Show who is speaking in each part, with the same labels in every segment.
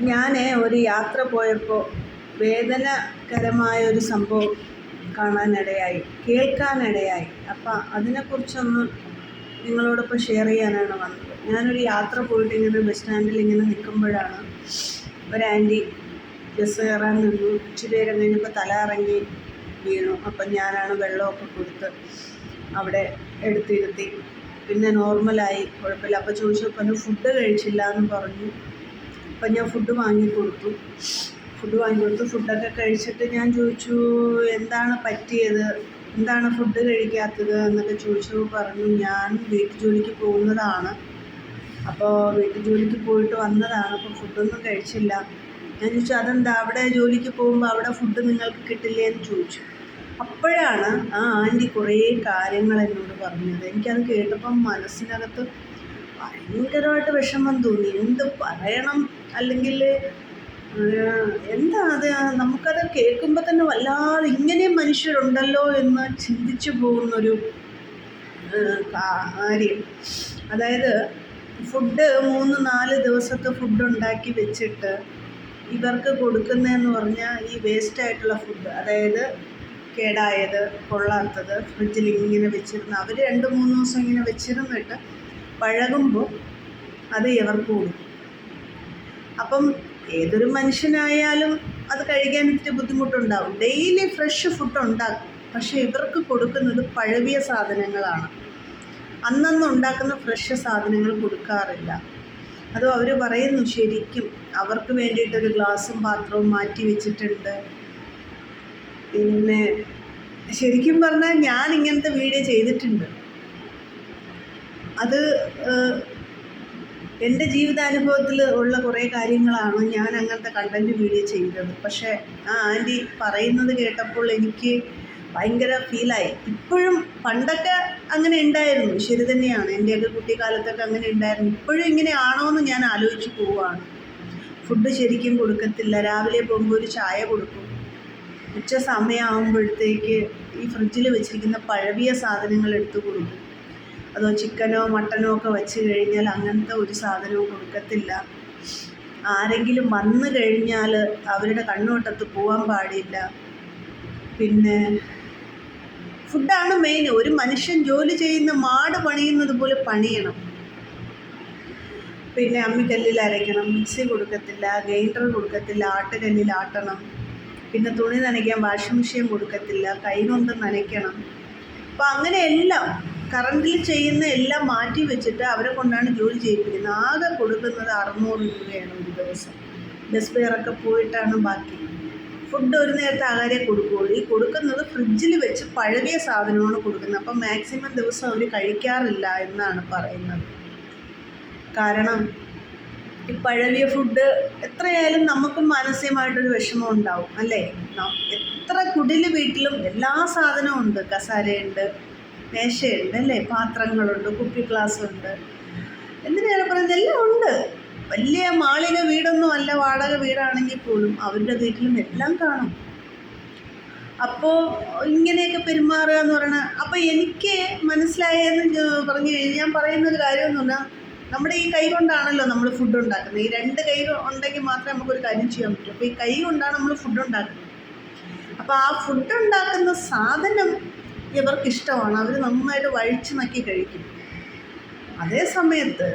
Speaker 1: ഞാൻ ഒരു യാത്ര പോയപ്പോൾ വേദനകരമായ ഒരു സംഭവം കാണാനിടയായി കേൾക്കാനിടയായി. അപ്പം അതിനെക്കുറിച്ചൊന്ന് നിങ്ങളോടൊപ്പം ഷെയർ ചെയ്യാനാണ് വന്നത്. ഞാനൊരു യാത്ര പോയിട്ട് ഇങ്ങനെ ബസ് സ്റ്റാൻഡിൽ ഇങ്ങനെ നിൽക്കുമ്പോഴാണ് ഒരു ബസ് കയറാൻ നിന്നു. ഇച്ചിരി നേരം കഴിഞ്ഞപ്പോൾ തല ഇറങ്ങി വീണു. അപ്പം ഞാനാണ് വെള്ളമൊക്കെ കൊടുത്ത് അവിടെ എടുത്തിരുത്തി. പിന്നെ നോർമലായി കുഴപ്പമില്ല. അപ്പോൾ ചോദിച്ചപ്പോൾ ഫുഡ് കഴിച്ചില്ല എന്ന് പറഞ്ഞു. അപ്പം ഞാൻ ഫുഡ് വാങ്ങി കൊടുത്തു. ഫുഡ് വാങ്ങി കൊടുത്തു. ഫുഡൊക്കെ കഴിച്ചിട്ട് ഞാൻ ചോദിച്ചു എന്താണ് പറ്റിയത്? എന്താണ് ഫുഡ് കഴിക്കാത്തത്? എന്നൊക്കെ ചോദിച്ചു. പറഞ്ഞു ഞാൻ വീട്ടു ജോലിക്ക് പോകുന്നതാണ്. അപ്പോൾ വീട്ടു ജോലിക്ക് പോയിട്ട് വന്നതാണ്. അപ്പോൾ ഫുഡൊന്നും കഴിച്ചില്ല. ഞാൻ ചോദിച്ചു അതെന്താ? അവിടെ ജോലിക്ക് പോകുമ്പോൾ അവിടെ ഫുഡ് നിങ്ങൾക്ക് കിട്ടില്ലേ? എന്ന് ചോദിച്ചു. അപ്പോഴാണ് ആ ആന്റി കുറേ കാര്യങ്ങൾ എന്നോട് പറഞ്ഞത്. എനിക്കത് കേട്ടപ്പം മനസ്സിനകത്ത് ഭയങ്കരമായിട്ട് വിഷമം തോന്നി. എന്ത് പറയണം? അല്ലെങ്കിൽ എന്താ അത്? നമുക്കത് കേൾക്കുമ്പോൾ തന്നെ വല്ലാതെ ഇങ്ങനെയും മനുഷ്യരുണ്ടല്ലോ എന്ന് ചിന്തിച്ചു പോകുന്നൊരു കാര്യം. അതായത് ഫുഡ് മൂന്ന് നാല് ദിവസത്തെ ഫുഡ് ഉണ്ടാക്കി വെച്ചിട്ട് ഇവർക്ക് കൊടുക്കുന്നതെന്ന് പറഞ്ഞാൽ ഈ വേസ്റ്റ് ആയിട്ടുള്ള ഫുഡ്. അതായത് കേടായത് കൊള്ളാത്തത് ഫ്രിഡ്ജിൽ ഇങ്ങനെ വെച്ചിരുന്ന് അവർ രണ്ട് മൂന്ന് ദിവസം ഇങ്ങനെ വെച്ചിരുന്നിട്ട് പഴകുമ്പോൾ അത് ഇവർക്ക് കൊടുക്കും. അപ്പം ഏതൊരു മനുഷ്യനായാലും അത് കഴിക്കാൻ ഇത്തിരി ബുദ്ധിമുട്ടുണ്ടാവും. ഡെയിലി ഫ്രഷ് ഫുഡ് ഉണ്ടാക്കും. പക്ഷേ ഇവർക്ക് കൊടുക്കുന്നത് പഴവിയ സാധനങ്ങളാണ്. അന്നന്ന് ഉണ്ടാക്കുന്ന ഫ്രഷ് സാധനങ്ങൾ കൊടുക്കാറില്ല. അതും അവർ പറയുന്നു ശരിക്കും അവർക്ക് വേണ്ടിയിട്ടൊരു ഗ്ലാസും പാത്രവും മാറ്റി വെച്ചിട്ടുണ്ട്. പിന്നെ ശരിക്കും പറഞ്ഞാൽ ഞാൻ ഇങ്ങനത്തെ വീഡിയോ ചെയ്തിട്ടുണ്ട്. അത് എന്റെ ജീവിതാനുഭവത്തിൽ ഉള്ള കുറേ കാര്യങ്ങളാണ് ഞാൻ അങ്ങനത്തെ കണ്ടന്റ് വീഡിയോ ചെയ്തത്. പക്ഷേ ആ ആന്റി പറയുന്നത് കേട്ടപ്പോൾ എനിക്ക് ഭയങ്കര ഫീലായി ഇപ്പോഴും പണ്ടൊക്കെ അങ്ങനെ ഉണ്ടായിരുന്നു. ശരി തന്നെയാണ്. എന്റെയൊക്കെ കുട്ടിക്കാലത്തൊക്കെ അങ്ങനെ ഉണ്ടായിരുന്നു. ഇപ്പോഴും ഇങ്ങനെ ആണോ എന്ന് ഞാൻ ആലോചിച്ച് പോവുകയാണ്. ഫുഡ് ശരിക്കും കൊടുക്കത്തില്ല. രാവിലെ പോകുമ്പോൾ ഒരു ചായ കൊടുക്കും. ഉച്ച സമയമാകുമ്പോഴത്തേക്ക് ഈ ഫ്രിഡ്ജിൽ വെച്ചിരിക്കുന്ന പഴവിയ സാധനങ്ങൾ എടുത്തു കൊടുക്കും. അതോ ചിക്കനോ മട്ടനോ ഒക്കെ വെച്ച് കഴിഞ്ഞാൽ അങ്ങനത്തെ ഒരു സാധനവും കൊടുക്കത്തില്ല. ആരെങ്കിലും വന്നു കഴിഞ്ഞാൽ അവരുടെ കണ്ണോട്ടത്ത് പോകാൻ പാടില്ല. പിന്നെ ഫുഡാണ് മെയിൻ ഒരു മനുഷ്യൻ ജോലി ചെയ്യുന്ന മാട് പണിയുന്നത് പോലെ പണിയണം. പിന്നെ അമ്മിക്കല്ലിൽ അരയ്ക്കണം മിക്സി കൊടുക്കത്തില്ല ഗ്രൈൻഡർ കൊടുക്കത്തില്ല ആട്ടുകല്ലിൽ ആട്ടണം. പിന്നെ തുണി നനയ്ക്കാൻ വാഷിംഗ് മെഷീൻ കൊടുക്കത്തില്ല കൈ കൊണ്ട് നനയ്ക്കണം. അപ്പം അങ്ങനെയെല്ലാം കറണ്ടിൽ ചെയ്യുന്ന എല്ലാം മാറ്റി വെച്ചിട്ട് അവരെ കൊണ്ടാണ് ജോലി ചെയ്യിപ്പിക്കുന്നത്. ആകെ കൊടുക്കുന്നത് അറുന്നൂറ് രൂപയാണ് ഒരു ദിവസം. ബസ് ഫെയറൊക്കെ പോയിട്ടാണ് ബാക്കി. ഫുഡ് ഒരു നേരത്തെ ആഹാരമേ കൊടുക്കുകയുള്ളൂ. ഈ കൊടുക്കുന്നത് ഫ്രിഡ്ജിൽ വെച്ച് പഴകിയ സാധനമാണ് കൊടുക്കുന്നത്. അപ്പം മാക്സിമം ദിവസം അവർ കഴിക്കാറില്ല എന്നാണ് പറയുന്നത്. കാരണം ഈ പഴകിയ ഫുഡ് എത്രയായാലും നമുക്കും മാനസികമായിട്ടൊരു വിഷമം ഉണ്ടാവും. അല്ലേ? എത്ര കുടിൽ വീട്ടിലും എല്ലാ സാധനവും ഉണ്ട്. കസാരയുണ്ട് മേശയുണ്ട് അല്ലേ പാത്രങ്ങളുണ്ട് കുപ്പി ഗ്ലാസ് ഉണ്ട് എന്തിനാണ് പറയുന്നത്? എല്ലാം ഉണ്ട്. വലിയ മാളിക വീടൊന്നും അല്ല വാടക വീടാണെങ്കിൽ പോലും അവരുടെ വീട്ടിലും എല്ലാം കാണും. അപ്പോൾ ഇങ്ങനെയൊക്കെ പെരുമാറുക എന്ന് പറയണ അപ്പോൾ എനിക്ക് മനസ്സിലായെന്ന് പറഞ്ഞു കഴിഞ്ഞാൽ ഞാൻ പറയുന്നൊരു കാര്യമൊന്നുമില്ല നമ്മുടെ ഈ കൈ കൊണ്ടാണല്ലോ നമ്മൾ ഫുഡ് ഉണ്ടാക്കുന്നത്. ഈ രണ്ട് കൈ ഉണ്ടെങ്കിൽ മാത്രമേ നമുക്കൊരു കാര്യം ചെയ്യാൻ പറ്റൂ. അപ്പോൾ ഈ കൈ കൊണ്ടാണ് നമ്മൾ ഫുഡ് ഉണ്ടാക്കുന്നത്. അപ്പോൾ ആ ഫുഡ് ഉണ്ടാക്കുന്ന സാധനം ഇവർക്ക് ഇഷ്ടമാണ് അവർ നന്നായിട്ട് വഴിച്ചു നക്കി കഴിക്കും. അതേ സമയത്ത്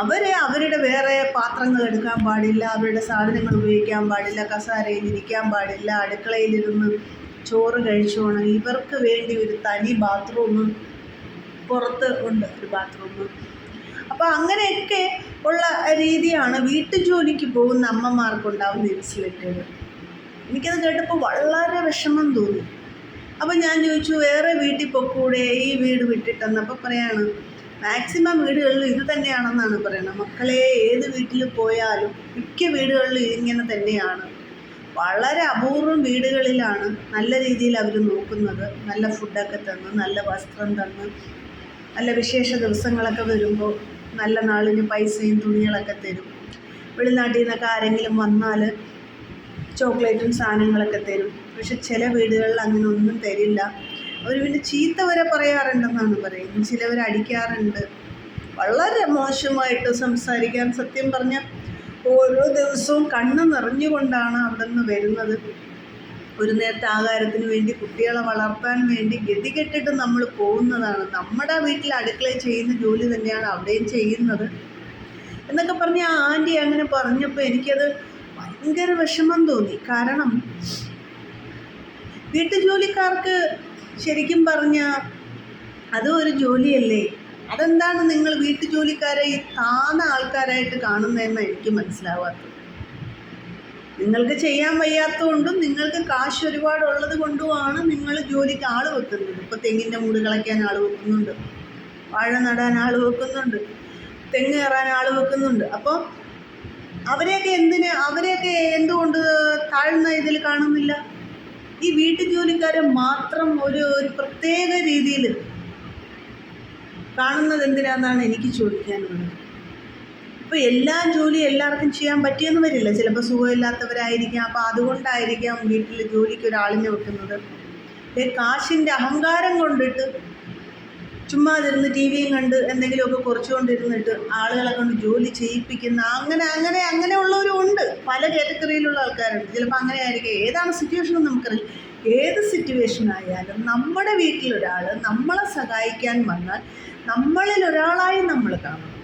Speaker 1: അവരെ അവരുടെ വേറെ പാത്രങ്ങൾ എടുക്കാൻ പാടില്ല അവരുടെ സാധനങ്ങൾ ഉപയോഗിക്കാൻ പാടില്ല കസാരയിൽ ഇരിക്കാൻ പാടില്ല അടുക്കളയിലിരുന്ന് ചോറ് കഴിച്ചോണം. ഇവർക്ക് വേണ്ടി ഒരു തനി ബാത്റൂം പുറത്ത് ഉണ്ട് ഒരു ബാത്റൂം അപ്പോൾ അങ്ങനെയൊക്കെ ഉള്ള രീതിയാണ് വീട്ടു ജോലിക്ക് പോകുന്ന അമ്മമാർക്കുണ്ടാവുന്ന ഇൻസുലേറ്റഡ് എനിക്കത് കേട്ടപ്പോൾ വളരെ വിഷമം തോന്നി. അപ്പോൾ ഞാൻ ചോദിച്ചു വേറെ വീട്ടിൽ പൊക്കൂടെ ഈ വീട് വിട്ടിട്ടെന്നപ്പോൾ പറയാണ് മാക്സിമം വീടുകളിൽ ഇത് തന്നെയാണെന്നാണ് പറയുന്നത് മക്കളെ ഏത് വീട്ടിൽ പോയാലും മിക്ക വീടുകളിലും ഇങ്ങനെ തന്നെയാണ്. വളരെ അപൂർവം വീടുകളിലാണ് നല്ല രീതിയിൽ അവർ നോക്കുന്നത്. നല്ല ഫുഡൊക്കെ തന്ന് നല്ല വസ്ത്രം തന്ന് നല്ല വിശേഷ ദിവസങ്ങളൊക്കെ വരുമ്പോൾ നല്ല നാളിന് പൈസയും തുണികളൊക്കെ തരും. വെളിനാട്ടിൽ നിന്നൊക്കെ ആരെങ്കിലും വന്നാൽ ചോക്ലേറ്റും സാധനങ്ങളൊക്കെ തരും. പക്ഷെ ചില വീടുകളിൽ അങ്ങനെ ഒന്നും തരില്ല. അവർ പിന്നെ ചീത്ത വരെ പറയാറുണ്ടെന്നാണ് പറയുന്നത്. ചിലവർ അടിക്കാറുണ്ട്. വളരെ മോശമായിട്ട് സംസാരിക്കാൻ സത്യം പറഞ്ഞാൽ ഓരോ ദിവസവും കണ്ണ് നിറഞ്ഞുകൊണ്ടാണ് അവിടെ നിന്ന് വരുന്നത്. ഒരു നേരത്തെ ആഹാരത്തിന് വേണ്ടി കുട്ടികളെ വളർത്താൻ വേണ്ടി ഗതികെട്ടിട്ട് നമ്മൾ പോകുന്നതാണ്. നമ്മുടെ വീട്ടിൽ അടുക്കളയിൽ ചെയ്യുന്ന ജോലി തന്നെയാണ് അവിടെയും ചെയ്യുന്നത്. എന്നൊക്കെ പറഞ്ഞ് ആ ആന്റി അങ്ങനെ പറഞ്ഞപ്പോൾ എനിക്കത് ഭയങ്കര വിഷമം തോന്നി. കാരണം വീട്ടുജോലിക്കാർക്ക് ശരിക്കും പറഞ്ഞാൽ അതും ഒരു ജോലിയല്ലേ? അതെന്താണ് നിങ്ങൾ വീട്ടുജോലിക്കാരെ ഈ താന്ന ആൾക്കാരായിട്ട് കാണുന്നതെന്ന് എനിക്ക് മനസ്സിലാവാത്തത്. നിങ്ങൾക്ക് ചെയ്യാൻ വയ്യാത്തതുകൊണ്ടും നിങ്ങൾക്ക് കാശ് ഒരുപാട് ഉള്ളത് കൊണ്ടുമാണ് നിങ്ങൾ ജോലിക്ക് ആൾ വെക്കുന്നത്. ഇപ്പോൾ തെങ്ങിന്റെ മൂട് കളയ്ക്കാൻ ആൾ വെക്കുന്നുണ്ട്. വാഴ നടാൻ ആൾ വെക്കുന്നുണ്ട്. തെങ്ങ് കയറാൻ ആൾ വെക്കുന്നുണ്ട്. അപ്പോൾ അവരെയൊക്കെ എന്തിന് അവരെയൊക്കെ എന്തുകൊണ്ട് താഴ്ന്ന ഇതിൽ കാണുന്നില്ല? ഈ വീട്ടുജോലിക്കാരെ മാത്രം ഒരു ഒരു പ്രത്യേക രീതിയിൽ കാണുന്നത് എന്തിനാണെന്നാണ് എനിക്ക് ചോദിക്കാനുള്ളത്. ഇപ്പോൾ എല്ലാ ജോലി എല്ലാവർക്കും ചെയ്യാൻ പറ്റിയെന്ന് വരില്ല. ചിലപ്പോൾ സുഖമില്ലാത്തവരായിരിക്കാം. അപ്പോൾ അതുകൊണ്ടായിരിക്കാം വീട്ടിൽ ജോലിക്ക് ഒരാളിനെ വെക്കുന്നത്. കാശിന്റെ അഹങ്കാരം കൊണ്ടിട്ട് ചുമ്മാതിരുന്ന് ടി വിയും കണ്ട് എന്തെങ്കിലുമൊക്കെ കുറച്ചുകൊണ്ടിരുന്നിട്ട് ആളുകളെ കൊണ്ട് ജോലി ചെയ്യിപ്പിക്കുന്ന അങ്ങനെ അങ്ങനെ അങ്ങനെയുള്ളവരും ഉണ്ട്. പല കാറ്റഗറിയിലുള്ള ആൾക്കാരുണ്ട്. ചിലപ്പോൾ അങ്ങനെ ആയിരിക്കും ഏതാണ് സിറ്റുവേഷൻ നമുക്കറിയില്ല. ഏത് സിറ്റുവേഷൻ ആയാലും നമ്മുടെ വീട്ടിലൊരാൾ നമ്മളെ സഹായിക്കാൻ വന്നാൽ നമ്മളിൽ ഒരാളായി നമ്മൾ കാണണം.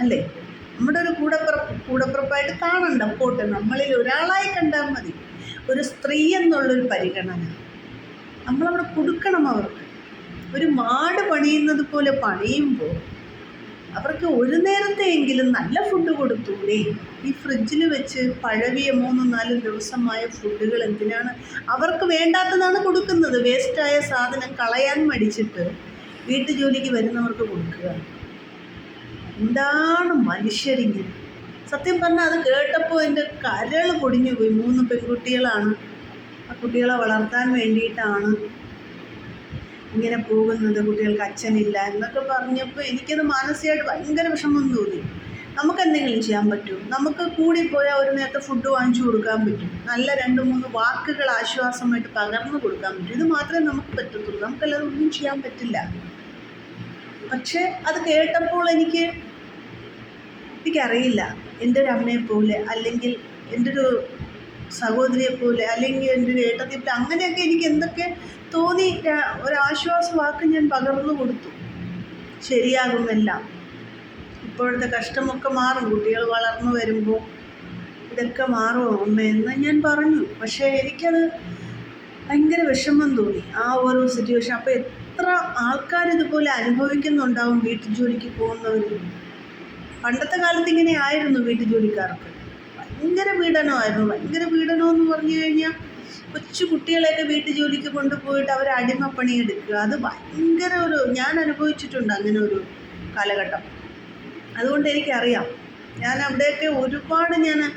Speaker 1: അല്ലേ? നമ്മുടെ ഒരു കൂടപ്പിറപ്പ് കൂടപ്പിറപ്പായിട്ട് കാണണ്ട. പോട്ടെ നമ്മളിൽ ഒരാളായി കണ്ടാൽ മതി. ഒരു സ്ത്രീ എന്നുള്ളൊരു പരിഗണന. നമ്മളവിടെ കൊടുക്കണം അവർക്ക്. ഒരു മാട് പണിയുന്നത് പോലെ പണിയുമ്പോൾ അവർക്ക് ഒരു നേരത്തെയെങ്കിലും നല്ല ഫുഡ് കൊടുത്തൂടെ? ഈ ഫ്രിഡ്ജിൽ വെച്ച് പഴവിയ മൂന്ന് നാല് ദിവസമായ ഫുഡുകൾ എന്തിനാണ് അവർക്ക് വേണ്ടാത്തതാണ് കൊടുക്കുന്നത്? വേസ്റ്റായ സാധനം കളയാൻ മടിച്ചിട്ട് വീട്ടുജോലിക്ക് വരുന്നവർക്ക് കൊടുക്കുക. എന്താണ് മനുഷ്യരിങ്ങനെ സത്യം പറഞ്ഞാൽ അത് കേട്ടപ്പോൾ എന്റെ കരൾ പൊടിഞ്ഞു പോയി മൂന്ന് പെൺകുട്ടികളാണ്. ആ കുട്ടികളെ വളർത്താൻ വേണ്ടിയിട്ടാണ് ഇങ്ങനെ പോകുന്നത് കുട്ടികൾക്ക് അച്ഛനില്ല എന്നൊക്കെ പറഞ്ഞപ്പോൾ എനിക്കത് മാനസികമായിട്ട് ഭയങ്കര വിഷമം തോന്നി. നമുക്ക് എന്തെങ്കിലും ചെയ്യാൻ പറ്റും നമുക്ക് കൂടിപ്പോയാൽ ഒരു നേരത്തെ ഫുഡ് വാങ്ങിച്ചു കൊടുക്കാൻ പറ്റും. നല്ല രണ്ട് മൂന്ന് വാക്കുകൾ ആശ്വാസമായിട്ട് പകർന്നു കൊടുക്കാൻ പറ്റും. ഇത് മാത്രമേ നമുക്ക് പറ്റത്തുള്ളൂ. നമുക്കല്ലാതെ ഒന്നും ചെയ്യാൻ പറ്റില്ല. പക്ഷേ അത് കേട്ടപ്പോൾ എനിക്ക് എനിക്കറിയില്ല. എന്റെ ഒരു അമ്മയെ പോലെ അല്ലെങ്കിൽ എന്റെ ഒരു സഹോദരിയെ പോലെ അല്ലെങ്കിൽ എന്റെ ഒരു ഏട്ടത്തെ പോലെ അങ്ങനെയൊക്കെ എനിക്ക് എന്തൊക്കെ തോന്നി ഒരാശ്വാസ വാക്ക് ഞാൻ പകർന്നു കൊടുത്തു. ശരിയാകുമെല്ലാം. ഇപ്പോഴത്തെ കഷ്ടമൊക്കെ മാറും. കുട്ടികൾ വളർന്നു വരുമ്പോൾ ഇതൊക്കെ മാറുമോ അമ്മ എന്ന് ഞാൻ പറഞ്ഞു. പക്ഷേ എനിക്കത് ഭയങ്കര വിഷമം തോന്നി. ആ ഓരോ സിറ്റുവേഷൻ അപ്പോൾ എത്ര ആൾക്കാർ ഇതുപോലെ അനുഭവിക്കുന്നുണ്ടാവും വീട്ടു ജോലിക്ക് പോകുന്നവർ പണ്ടത്തെ കാലത്ത് ഇങ്ങനെ ആയിരുന്നു വീട്ടു ജോലിക്കാർക്ക് ഭയങ്കര പീഡനമായിരുന്നു. ഭയങ്കര പീഡനം എന്ന് പറഞ്ഞു കഴിഞ്ഞാൽ കൊച്ചു കുട്ടികളെയൊക്കെ വീട്ടു ജോലിക്ക് കൊണ്ടുപോയിട്ട് അവർ അടിമപ്പണി എടുക്കുക. അത് ഭയങ്കര ഒരു ഞാൻ അനുഭവിച്ചിട്ടുണ്ട് അങ്ങനെ ഒരു കാലഘട്ടം. അതുകൊണ്ട് എനിക്കറിയാം. ഞാൻ അവിടെയൊക്കെ ഒരുപാട് ഞാൻ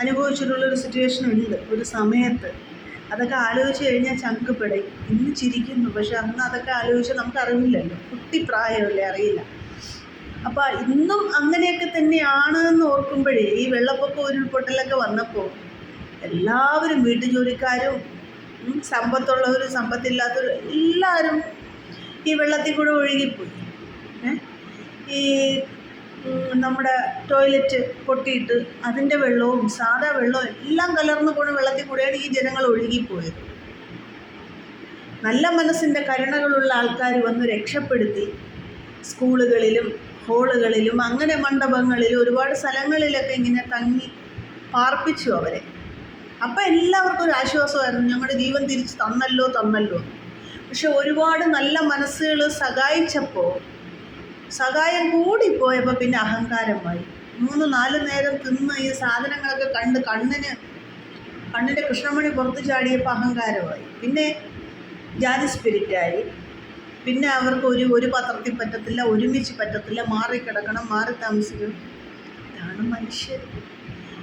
Speaker 1: അനുഭവിച്ചിട്ടുള്ളൊരു സിറ്റുവേഷൻ ഉണ്ട് ഒരു സമയത്ത്. അതൊക്കെ ആലോചിച്ച് കഴിഞ്ഞാൽ ചങ്ക് പിടയും ഇന്ന് ചിരിക്കുന്നു. പക്ഷെ അന്ന് അതൊക്കെ ആലോചിച്ച് നമുക്ക് അറിവില്ലല്ലോ കുട്ടി പ്രായമല്ലേ അറിയില്ല. അപ്പോൾ ഇന്നും അങ്ങനെയൊക്കെ തന്നെയാണ് എന്ന് ഓർക്കുമ്പോഴേ ഈ വെള്ളപ്പൊക്കം ഉരുൾപൊട്ടലൊക്കെ വന്നപ്പോൾ എല്ലാവരും വീട്ടുജോലിക്കാരും സമ്പത്തുള്ളവരും സമ്പത്തില്ലാത്തവരും എല്ലാവരും ഈ വെള്ളത്തിൽ കൂടെ ഒഴുകിപ്പോയി? ഈ നമ്മുടെ ടോയ്ലറ്റ് പൊട്ടിയിട്ട് അതിന്റെ വെള്ളവും സാധാ വെള്ളവും എല്ലാം കലർന്നു പോണ വെള്ളത്തിൽ കൂടെയാണ് ഈ ജനങ്ങൾ ഒഴുകിപ്പോയത് നല്ല മനസ്സിന്റെ കരുണകളുള്ള ആൾക്കാർ വന്ന് രക്ഷപ്പെടുത്തി സ്കൂളുകളിലും ഹോളുകളിലും അങ്ങനെ മണ്ഡപങ്ങളിലും ഒരുപാട് സ്ഥലങ്ങളിലൊക്കെ ഇങ്ങനെ തങ്ങി പാർപ്പിച്ചു അവരെ. അപ്പം എല്ലാവർക്കും ഒരു ആശ്വാസമായിരുന്നു. ഞങ്ങളുടെ ജീവൻ തിരിച്ച് തന്നല്ലോ തന്നല്ലോ. പക്ഷെ ഒരുപാട് നല്ല മനസ്സുകൾ സഹായിച്ചപ്പോൾ സഹായം കൂടിപ്പോയപ്പോൾ പിന്നെ അഹങ്കാരമായി. മൂന്ന് നാല് നേരം തിന്ന് ഈ സാധനങ്ങളൊക്കെ കണ്ട് കണ്ണിന് കണ്ണിന്റെ കൃഷ്ണമണി പുറത്തു ചാടിയപ്പോൾ അഹങ്കാരമായി. പിന്നെ ജാതി സ്പിരിറ്റായി പിന്നെ അവർക്ക് ഒരു ഒരു പത്രത്തിൽ പറ്റത്തില്ല ഒരുമിച്ച് പറ്റത്തില്ല. മാറിക്കിടക്കണം മാറി താമസിക്കണം. ഇതാണ് മനുഷ്യർ.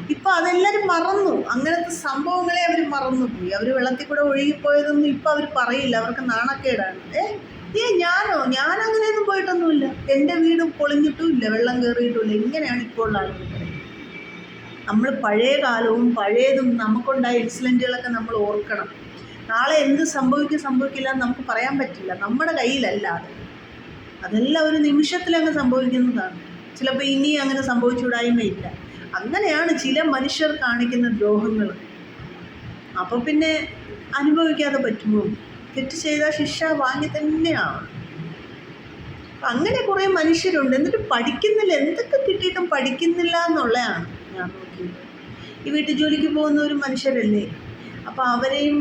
Speaker 1: ഇപ്പം അതെല്ലാവരും മറന്നു. അങ്ങനത്തെ സംഭവങ്ങളെ അവർ മറന്നുപോയി അവർ വെള്ളത്തിൽ കൂടെ ഒഴുകിപ്പോയതൊന്നും ഇപ്പം അവർ പറയില്ല. അവർക്ക് നാണക്കേടാണ്. ഏ? ഏ ഞാനോ? ഞാൻ അങ്ങനെയൊന്നും പോയിട്ടൊന്നുമില്ല. എന്റെ വീട് പൊളിഞ്ഞിട്ടും ഇല്ല വെള്ളം കയറിയിട്ടുമില്ല ഇങ്ങനെയാണ് ഇപ്പോൾ ഉള്ള ആളുകൾ നമ്മൾ പഴയ കാലവും പഴയതും നമുക്കുണ്ടായ ഇൻസിഡന്റുകളൊക്കെ നമ്മൾ ഓർക്കണം. നാളെ എന്ത് സംഭവിക്കും സംഭവിക്കില്ല എന്ന് നമുക്ക് പറയാൻ പറ്റില്ല. നമ്മുടെ കയ്യിലല്ല അത്. അതെല്ലാം ഒരു നിമിഷത്തിലങ്ങ് സംഭവിക്കുന്നതാണ്. ചിലപ്പോൾ ഇനി അങ്ങനെ സംഭവിച്ചുകൂടായ്മയില്ല അങ്ങനെയാണ് ചില മനുഷ്യർ കാണിക്കുന്ന ദ്രോഹങ്ങൾ. അപ്പോൾ പിന്നെ അനുഭവിക്കാതെ പറ്റുമോ? തെറ്റ് ചെയ്ത ശിക്ഷ വാങ്ങി തന്നെയാണ്. അങ്ങനെ കുറേ മനുഷ്യരുണ്ട്. എന്നിട്ട് പഠിക്കുന്നില്ല. എന്തൊക്കെ കിട്ടിയിട്ടും പഠിക്കുന്നില്ല എന്നുള്ളതാണ് ഞാൻ നോക്കിയത്. ഈ വീട്ടു ജോലിക്ക് പോകുന്ന ഒരു മനുഷ്യരല്ലേ? അപ്പോൾ അവരെയും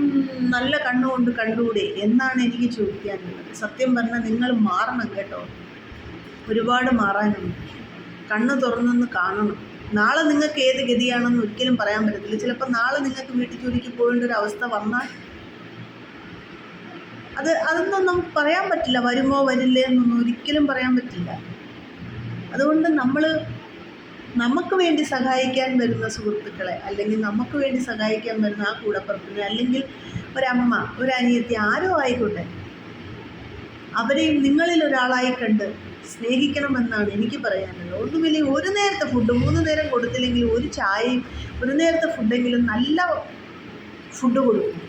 Speaker 1: നല്ല കണ്ണുകൊണ്ട് കണ്ടുകൂടെ? എന്നാണ് എനിക്ക് ചോദിക്കാനുള്ളത്. സത്യം പറഞ്ഞാൽ നിങ്ങൾ മാറണം കേട്ടോ. ഒരുപാട് മാറാനുണ്ട് കണ്ണ് തുറന്നൊന്ന് കാണണം. നാളെ നിങ്ങൾക്ക് ഏത് ഗതിയാണെന്ന് ഒരിക്കലും പറയാൻ പറ്റത്തില്ല. ചിലപ്പോൾ നാളെ നിങ്ങൾക്ക് വീട്ടിൽ ജോലിക്ക് പോകേണ്ട ഒരു അവസ്ഥ വന്നാൽ അത് അതൊന്നും നമുക്ക് പറയാൻ പറ്റില്ല. വരുമോ വരില്ലേ എന്നൊന്നും ഒരിക്കലും പറയാൻ പറ്റില്ല. അതുകൊണ്ട് നമ്മൾ നമുക്ക് വേണ്ടി സഹായിക്കാൻ വരുന്ന സുഹൃത്തുക്കളെ അല്ലെങ്കിൽ നമുക്ക് വേണ്ടി സഹായിക്കാൻ വരുന്ന ആ കൂടപ്പുറപ്പിനെ അല്ലെങ്കിൽ ഒരമ്മ ഒരനിയത്തി ആരോ ആയിക്കോട്ടെ അവരെയും നിങ്ങളിൽ ഒരാളായി കണ്ട് സ്നേഹിക്കണമെന്നാണ് എനിക്ക് പറയാനുള്ളത്. ഒന്നുമില്ലെങ്കിൽ ഒരു നേരത്തെ ഫുഡ് മൂന്ന് നേരം കൊടുത്തില്ലെങ്കിൽ ഒരു ചായയും ഒരു നേരത്തെ ഫുഡെങ്കിലും നല്ല ഫുഡ് കൊടുക്കും.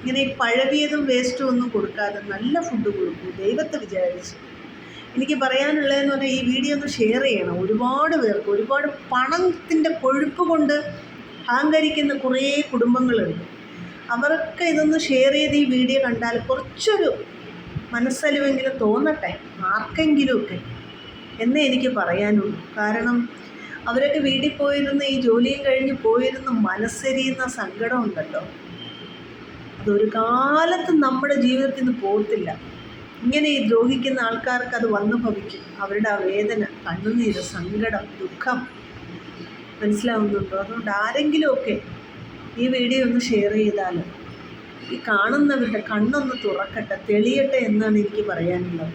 Speaker 1: ഇങ്ങനെ പഴവിയതും വേസ്റ്റും ഒന്നും കൊടുക്കാതെ നല്ല ഫുഡ് കൊടുക്കൂ. ദൈവത്തെ വിചാരിച്ച്. എനിക്ക് പറയാനുള്ളതെന്ന് പറഞ്ഞാൽ ഈ വീഡിയോ ഒന്ന് ഷെയർ ചെയ്യണം. ഒരുപാട് പേർക്ക് ഒരുപാട് പണത്തിന്റെ കൊഴുപ്പ് കൊണ്ട് അഹങ്കരിക്കുന്ന കുറേ കുടുംബങ്ങളുണ്ട്. അവർക്ക് ഇതൊന്ന് ഷെയർ ചെയ്ത് ഈ വീഡിയോ കണ്ടാൽ കുറച്ചൊരു മനസ്സലുവെങ്കിലും തോന്നട്ടെ? ആർക്കെങ്കിലുമൊക്കെ. എന്നേ എനിക്ക് പറയാനുള്ളൂ. കാരണം അവരൊക്കെ വീട്ടിൽ പോയിരുന്ന ഈ ജോലിയും കഴിഞ്ഞ് പോയിരുന്ന മനസ്സരിയുന്ന സങ്കടമുണ്ടല്ലോ അതൊരു കാലത്തും നമ്മുടെ ജീവിതത്തിൽ നിന്ന് പോകത്തില്ല ഇങ്ങനെ ഈ ദ്രോഹിക്കുന്ന ആൾക്കാർക്ക് അത് വന്നു ഭവിക്കും. അവരുടെ ആ വേദന കണ്ണുനീര് സങ്കടം ദുഃഖം. മനസ്സിലാവുന്നുണ്ടോ? അതുകൊണ്ട് ആരെങ്കിലുമൊക്കെ ഈ വീഡിയോ ഒന്ന് ഷെയർ ചെയ്താൽ ഈ കാണുന്നവരുടെ കണ്ണൊന്ന് തുറക്കട്ടെ തെളിയട്ടെ എന്നാണ് എനിക്ക് പറയാനുള്ളത്.